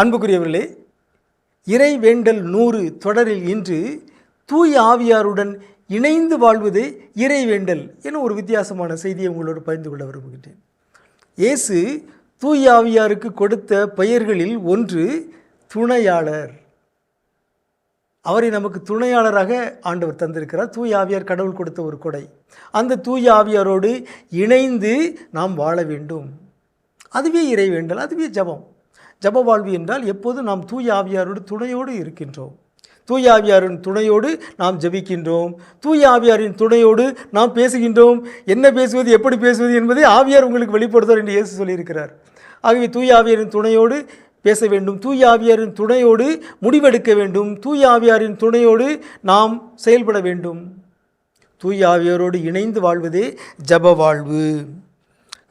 அன்புக்குரியவர்களே இறை வேண்டல் நூறு தொடரில் இன்று தூய ஆவியாருடன் இணைந்து வாழ்வதே இறை வேண்டல் என ஒரு வித்தியாசமான செய்தியை உங்களோடு பகிர்ந்து கொள்ள விரும்புகின்றேன். இயேசு தூய ஆவியாருக்கு கொடுத்த பெயர்களில் ஒன்று துணையாளர். அவரை நமக்கு துணையாளராக ஆண்டவர் தந்திருக்கிறார். தூய ஆவியார் கடவுள் கொடுத்த ஒரு கொடை. அந்த தூய ஆவியாரோடு இணைந்து நாம் வாழ வேண்டும். அதுவே இறை வேண்டல் அதுவே ஜபம். ஜப வாழ்வு என்றால் எப்போது நாம் தூய ஆவியாரோடு துணையோடு இருக்கின்றோம். தூய ஆவியாரின் துணையோடு நாம் ஜபிக்கின்றோம். தூய ஆவியாரின் துணையோடு நாம் பேசுகின்றோம். என்ன பேசுவது எப்படி பேசுவது என்பதை ஆவியார் உங்களுக்கு வெளிப்படுத்துவார் என்று இயேசு சொல்லியிருக்கிறார். ஆகவே தூய ஆவியாரின் துணையோடு பேச வேண்டும். தூய ஆவியாரின் துணையோடு முடிவெடுக்க வேண்டும். தூய ஆவியாரின் துணையோடு நாம் செயல்பட வேண்டும். தூய ஆவியாரோடு இணைந்து வாழ்வதே ஜப வாழ்வு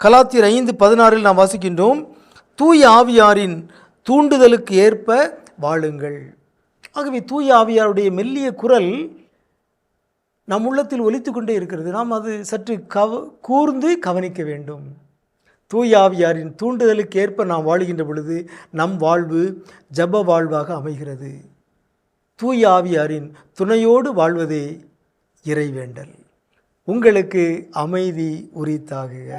கலாத்தியர் ஐந்து பதினாறில் நாம் வாசிக்கின்றோம். தூய ஆவியாரின் தூண்டுதலுக்கு ஏற்ப வாழுங்கள். ஆகவே தூய ஆவியாருடைய மெல்லிய குரல் நம் உள்ளத்தில் ஒலித்து கொண்டே இருக்கிறது. நாம் அது சற்று கவ கூர்ந்து கவனிக்க வேண்டும். தூய ஆவியாரின் தூண்டுதலுக்கு ஏற்ப நாம் வாழுகின்ற பொழுது நம் வாழ்வு ஜப வாழ்வாக அமைகிறது. தூயாவியாரின் துணையோடு வாழ்வதே இறைவேண்டல் உங்களுக்கு அமைதி உரித்தாகுக.